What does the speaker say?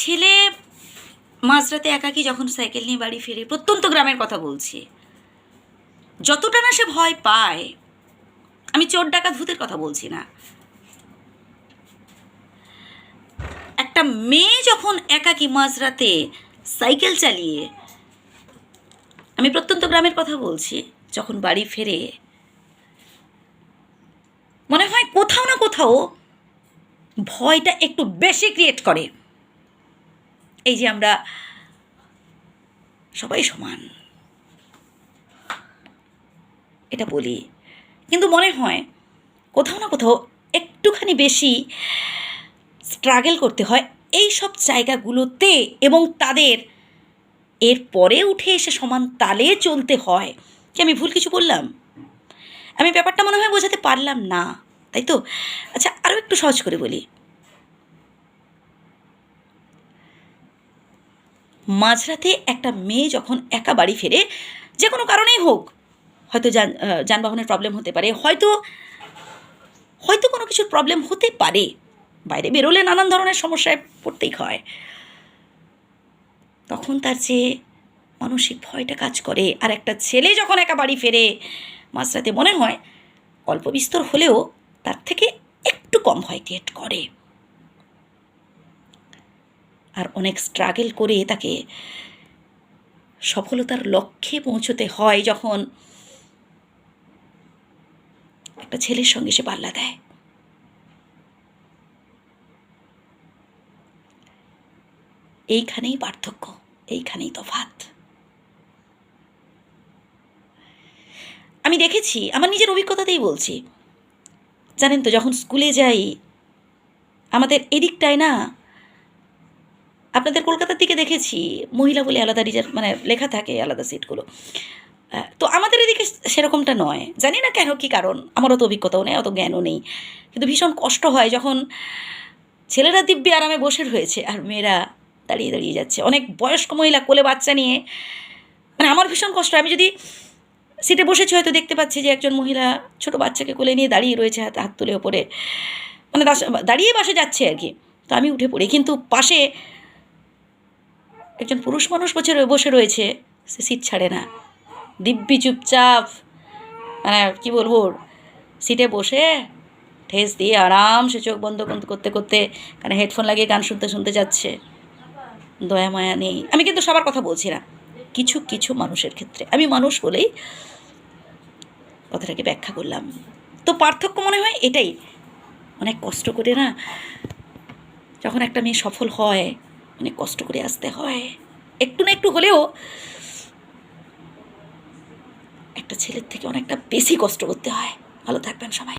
ছেলে মাঝরাতে একাকি যখন সাইকেল নিয়ে বাড়ি ফিরে, প্রত্যন্ত গ্রামের কথা বলছি। যতটা না সে ভয় পায়, আমি চোর ডাকা ভূতের কথা বলছি না। একটা মেয়ে যখন একাকি মাঝরাতে সাইকেল চালিয়ে, আমি প্রত্যন্ত গ্রামের কথা বলছি, যখন বাড়ি ফেরে, মনে হয় কোথাও না কোথাও ভয়টা একটু বেশি ক্রিয়েট করে। এই যে আমরা সবাই সমান। এটা বলি। কিন্তু মনে হয় কোথাও না কোথাও একটুখানি বেশি স্ট্রাগল করতে হয় এই সব জায়গাগুলোতে এবং তাদের এর পরে উঠে এসে সমান তালে চলতে হয়। কি আমি ভুল কিছু বললাম? আমি ব্যাপারটা মনে হয় বোঝাতে পারলাম না, তাই তো? আচ্ছা আরও একটু সহজ করে বলি। মাঝরাতে একটা মেয়ে যখন একা বাড়ি ফেরে, যে কোনো কারণেই হোক, হয়তো যান যানবাহনের প্রবলেম হতে পারে, হয়তো হয়তো কোনো কিছুর প্রবলেম হতে পারে। বাইরে বেরোলে নানান ধরনের সমস্যায় পড়তেই হয়। তখন তার যে মানসিক ভয়টা কাজ করে, আর একটা ছেলে যখন একা বাড়ি ফেরে, মাঝরাতে মনে হয় অল্প বিস্তর হলেও তার থেকে একটু কম ভয় ক্রিয়েট করে। আর অনেক স্ট্রাগল করে তাকে সফলতার লক্ষ্যে পৌঁছতে হয় যখন একটা ছেলের সঙ্গে সে পাল্লা দেয়। এইখানেই পার্থক্য, এইখানেই তফাৎ। আমি দেখেছি, আমার নিজের অভিজ্ঞতাতেই বলছি। জানেন তো, যখন স্কুলে যাই, আমাদের এদিকটায় না আপনাদের কলকাতার দিকে দেখেছি, মহিলা বলে আলাদা রিজার্ভ মানে লেখা থাকে আলাদা সিটগুলো। তো আমাদের এদিকে সেরকমটা নয়। জানি না কেন কী কারণ আমার অত অভিজ্ঞতাও নেই, অত জ্ঞানও নেই। কিন্তু ভীষণ কষ্ট হয় যখন ছেলেরা দিব্যি আরামে বসে রয়েছে আর মেয়েরা দাঁড়িয়ে দাঁড়িয়ে যাচ্ছে। অনেক বয়স্ক মহিলা কোলে বাচ্চা নিয়ে। মানে আমার ভীষণ কষ্ট। আমি যদি সিটে বসেছি হয়তো দেখতে পাচ্ছি যে একজন মহিলা ছোট বাচ্চাকে কোলে নিয়ে দাঁড়িয়ে রয়েছে, হাত হাত তুলে ওপরে। মানে দাঁড়িয়ে বাসে যাচ্ছে আর কি। তো আমি উঠে পড়ি। কিন্তু পাশে একজন পুরুষ মানুষ বসে বসে রয়েছে, সে সিট ছাড়ে না। দিব্যি চুপচাপ মানে কী বলব সিটে বসে, ঠেস দিয়ে আরামসে চোখ বন্ধ করতে করতে করতে মানে হেডফোন লাগিয়ে গান শুনতে শুনতে যাচ্ছে। দয়া, মায়া নেই। আমি কিন্তু সবার কথা বলছি না। কিছু কিছু মানুষের ক্ষেত্রে। আমি মানুষ বলেই কথাটাকে ব্যাখ্যা করলাম। তো পার্থক্য মনে হয় এটাই। অনেক কষ্ট করে না যখন একটা মেয়ে সফল হয় অনেক কষ্ট করে আসতে হয়। একটু না একটু হলেও একটা ছেলের থেকে অনেকটা বেশি কষ্ট করতে হয়। ভালো থাকবেন সবাই।